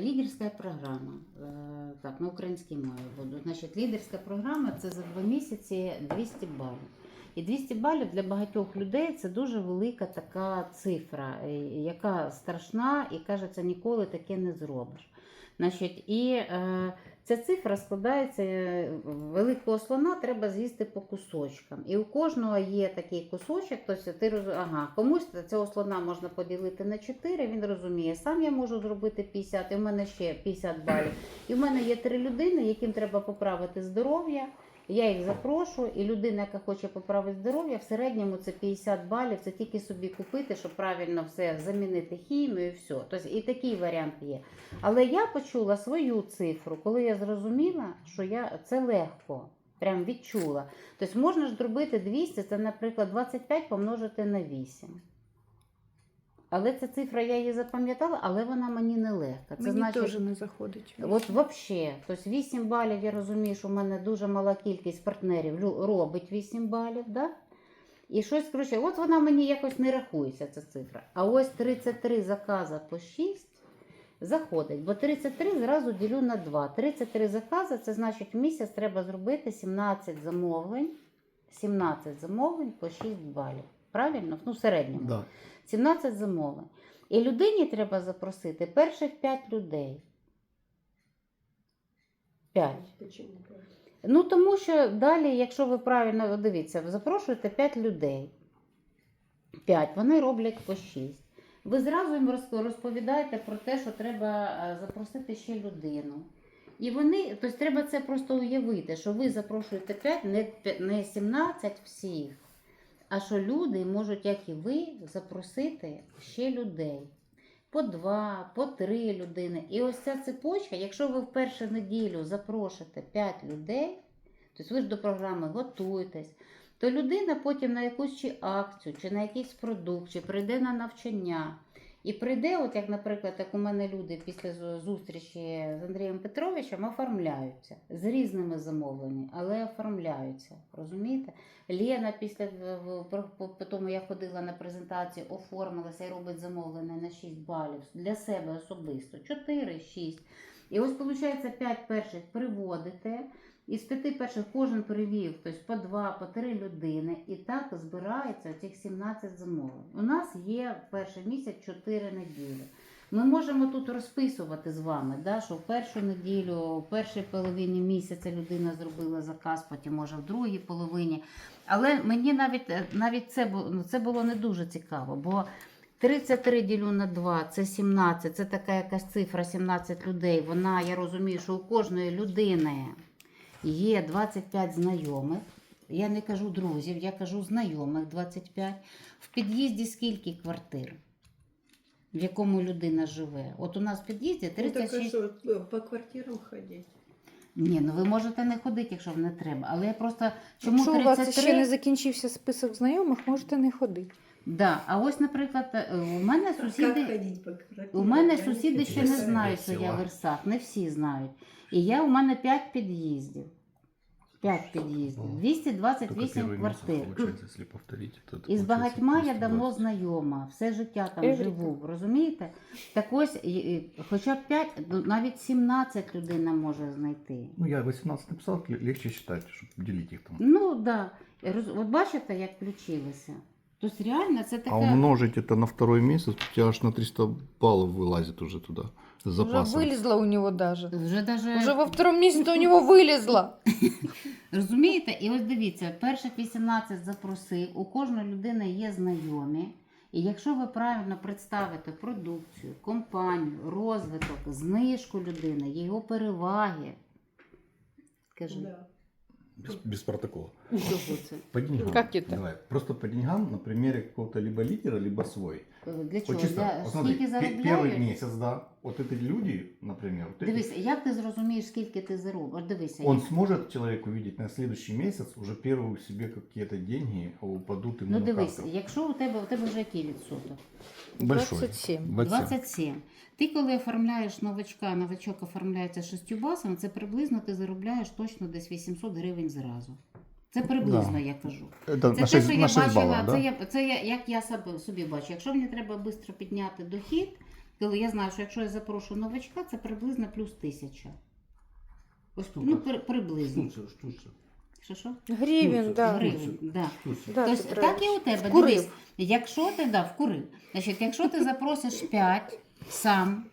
лідерська програма. Е, Так, на українській мові буду. Значить, лідерська програма це за два місяці 200 балів. І 200 балів для багатьох людей це дуже велика така цифра, е, яка страшна і кажеться, ніколи таке не зробиш. Значить, і е, ця цифра складається е, великого слона треба з'їсти по кусочкам. І у кожного є такий кусочок, тобто ти роз... ага, комусь цього слона можна поділити на 4, він розуміє, сам я можу зробити 50, і в мене ще 50 балів. І в мене є три людини, яким треба поправити здоров'я. Я їх запрошую, і людина, яка хоче поправити здоров'я, в середньому це 50 балів, це тільки собі купити, щоб правильно все замінити хімію і все. Тобто і такий варіант є. Але я почула свою цифру, коли я зрозуміла, що я це легко. Прям відчула. Тобто можна ж зробити 200, це, наприклад, 25 помножити на 8. Але ця цифра я її запам'ятала, але вона мені не легка. Це Мені значить, теж не заходить. От взагалі, тобто 8 балів, я розумію, що в мене дуже мала кількість партнерів робить 8 балів, да? І щось коротше, от вона мені якось не рахується, ця цифра. А ось 33 заказа по 6 заходить, бо 33 зразу ділю на 2. 33 закази, це значить в місяць треба зробити 17 замовлень, 17 замовлень по 6 балів. Правильно? Ну, в середньому. Да. 17 замовлень. І людині треба запросити перших 5 людей. 5. Ну, тому що далі, якщо ви правильно дивіться, ви запрошуєте 5 людей. 5, вони роблять по 6. Ви зразу їм розповідаєте про те, що треба е, запросити ще людину. І вони, тобто треба це просто уявити, що ви запрошуєте 5, не, п'я- не 17 всіх, а що люди можуть, як і ви, запросити ще людей. По два, по три людини. І ось ця цепочка, якщо ви в першу неділю запрошите 5 людей, тобто ви ж до програми готуєтесь, то людина потім на якусь чи акцію, чи на якийсь продукт, чи прийде на навчання. І прийде, от як, наприклад, як у мене люди після зустрічі з Андрієм Петровичем оформляються з різними замовленнями, але оформляються. Розумієте? Лена після по- тому я ходила на презентацію, оформилася і робить замовлення на 6 балів для себе особисто. 4, 6. І ось, виходить, 5 перших приводите. Із п'яти перших кожен привів тобто по два, по три людини, і так збирається цих 17 замовлень. У нас є в перший місяць 4 неділі. Ми можемо тут розписувати з вами, да, що в першу неділю, в першій половині місяця людина зробила заказ, потім може в другій половині. Але мені навіть, навіть це, ну, це було не дуже цікаво, бо 33 ділю на 2 це 17, це така якась цифра, 17 людей. Вона, я розумію, що у кожної людини є 25 знайомих. Я не кажу друзів, я кажу знайомих 25. В під'їзді скільки квартир, в якому людина живе? От у нас в під'їзді Ну, так 36. э, по квартирам ходить? Ні, ну ви можете не ходити, якщо вам не треба. Але я просто чому Якщо у вас 33? ще не закінчився список знайомих, можете не ходити. Да. А ось, наприклад, е, у мене А как сусіди. ходить по квартирам? У мене Я не сусіди ще не представляю. знають, що я Села. в Версах, не всі знають. І я у мене 5 під'їздів. 5 під'їздів, Ого. Только 228 первый месяц, квартир. получается, если повторить. то это І з получается багатьма я 220. давно знайома, все життя там Еврика. живу, розумієте? Так ось, і- і хоча б 5, навіть 17 людина може знайти. Ну, я 18 написал, ле- легче считать, чтобы делить их там. Ну так. Да. Роз- От бачите, як включилося? Тобто реально це така. А умножить это на второй месяц, у тебя аж на 300 баллов вылазит уже туда. С Уже запасом. вилізла у нього даже. Вже даже... Уже во втором місяці у нього вилізла. Розумієте? І ось дивіться, перших 18 запросив, у кожної людини є знайомі. І якщо ви правильно представите продукцію, компанію, розвиток, знижку людини, його переваги. Скажи, Да. Без, без протокола. чого це? По деньгам. Как это? Давай. Просто по деньгам на примере какого-то либо лидера, либо свой. Для чого? Вот чисто, Для вот смотри, скільки пе- первый заробляють? месяц, да, вот эти люди, например, вот эти, Дивися, як ти зрозумієш, скільки ти заробиш? От Дивися, он як- сможет человек увидеть на следующий месяц уже первые себе какие-то деньги упадут ему ну на дивись, карту. якщо у тебе у тебе вже який відсоток? Большой. 27. 27. Ти коли оформляєш новачка, новачок оформляється шістю басами, це приблизно ти заробляєш точно десь 800 гривень зразу. Це приблизно Да. я кажу. Это Це на те, 6, що на я бачила, баллов, да? це, я, це я, як я собі, собі бачу. Якщо мені треба швидко підняти дохід, Коли я знаю, що якщо я запрошу новачка, це приблизно плюс тисяча. Ось ну, при, приблизно. Що що? Гривень, да. гривень. Гривень, да. Да, Тобто, так і у тебе. Вкурив. Дивись, якщо ти да, вкурив, значить, якщо ти запросиш 5 сам,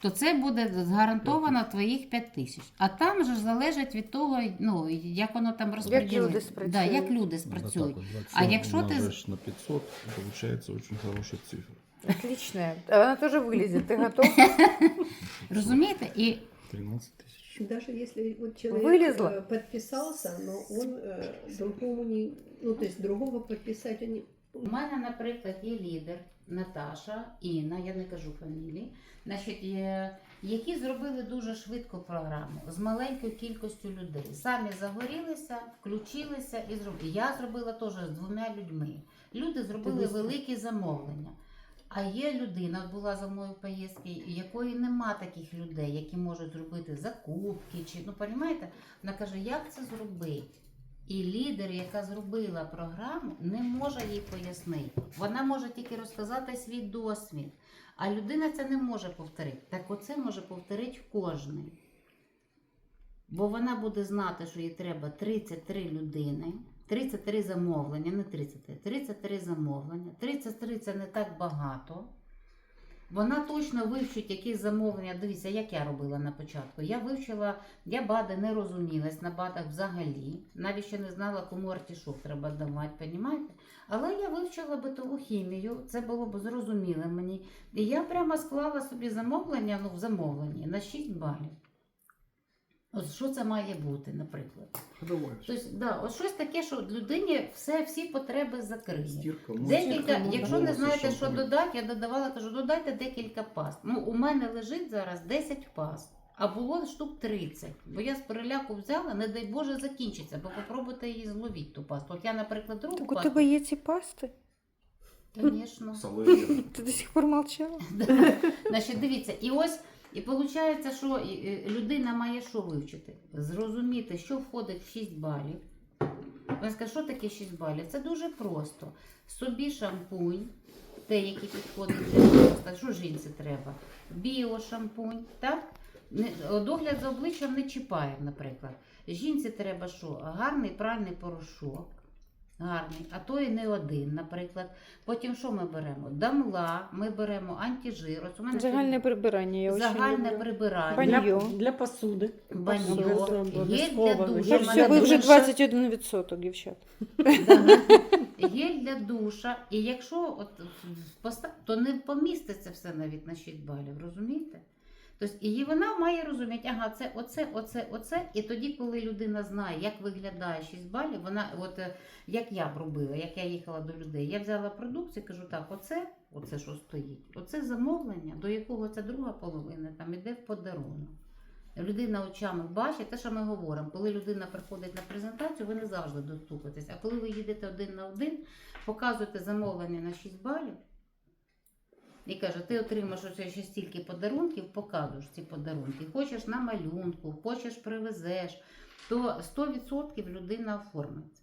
то це буде гарантовано твоїх 5 тисяч. А там же ж залежить від того, ну, як воно там розподілиться. люди спрацюють. Да, як люди Надо спрацюють. так вот, А 27 якщо ти з- умножаешь на 500, получается очень хорошая цифра. Отличная. Она тоже вылезет. Ты готов? Розумієте? І 13 тысяч. Даже если вот человек Вылезла. э, подписался, но он э, другому не... Ну, то есть другого подписать он не... у мене, наприклад, є лідер Наташа, Інна, я не кажу фамілії, значить, є- які зробили дуже швидко програму з маленькою кількістю людей. Самі загорілися, включилися і зробили. Я зробила теж з двома людьми. Люди зробили великі замовлення. А є людина, була за мною в поїздці, якої нема таких людей, які можуть зробити закупки чи ну розумієте? Вона каже, як це зробити? І лідер, яка зробила програму, не може їй пояснити. Вона може тільки розказати свій досвід, а людина це не може повторити. Так оце може повторити кожен. Бо вона буде знати, що їй треба 33 людини, 33 замовлення, не 33, 33 замовлення. 33 це не так багато. Вона точно вивчить якісь замовлення. Дивіться, як я робила на початку. Я вивчила, я БАДи не розумілась на БАДах взагалі. Навіть ще не знала, кому артішок треба давати, понімаєте? Але я вивчила битову хімію, це було б зрозуміло мені. І я прямо склала собі замовлення, ну, в замовленні на 6 балів. От що це має бути, наприклад? Тобто, да, от щось таке, що людині все, всі потреби закриє. Декілька, якщо не знаєте, що додати, я додавала, кажу, додайте декілька паст. Ну, у мене лежить зараз 10 паст, а було штук 30. Бо я з переляку взяла, не дай Боже, закінчиться, бо попробуйте її зловіть ту пасту. От я, наприклад, другу Так у пасту, тебе є ці пасти? звісно. Ти до сих пор молчала? Да. Значить, дивіться, і ось і виходить, що людина має що вивчити? Зрозуміти, що входить в 6 балів. Вона скаже, що таке 6 балів? Це дуже просто. Собі шампунь, те, який підходить для що жінці треба? Біошампунь, так? Догляд за обличчям не чіпає, наприклад. Жінці треба що? Гарний пральний порошок. Гарний, а то і не один, наприклад. Потім що ми беремо? Дамла, ми беремо антижир. Ось у мене Загальне тут прибирання. Я загальне люблю. прибирання, Баню. Для, для посуди. баньо, гель для Гель мене все, ви вже дуже 21%, дівчат. Гель для душа. І якщо от то не поміститься все навіть на 6 балів, розумієте? Тобто, і вона має розуміти, ага, це оце, оце, оце. І тоді, коли людина знає, як виглядає 6 балів, вона, от е, як я б робила, як я їхала до людей, я взяла продукцію, кажу, так, оце, оце що стоїть, оце замовлення, до якого ця друга половина там іде в подарунок. Людина очами бачить те, що ми говоримо. Коли людина приходить на презентацію, ви не завжди достукаєтесь. А коли ви їдете один на один, показуєте замовлення на 6 балів і каже, ти отримаєш оце ще стільки подарунків, показуєш ці подарунки. Хочеш на малюнку, хочеш привезеш, то 100% людина оформиться.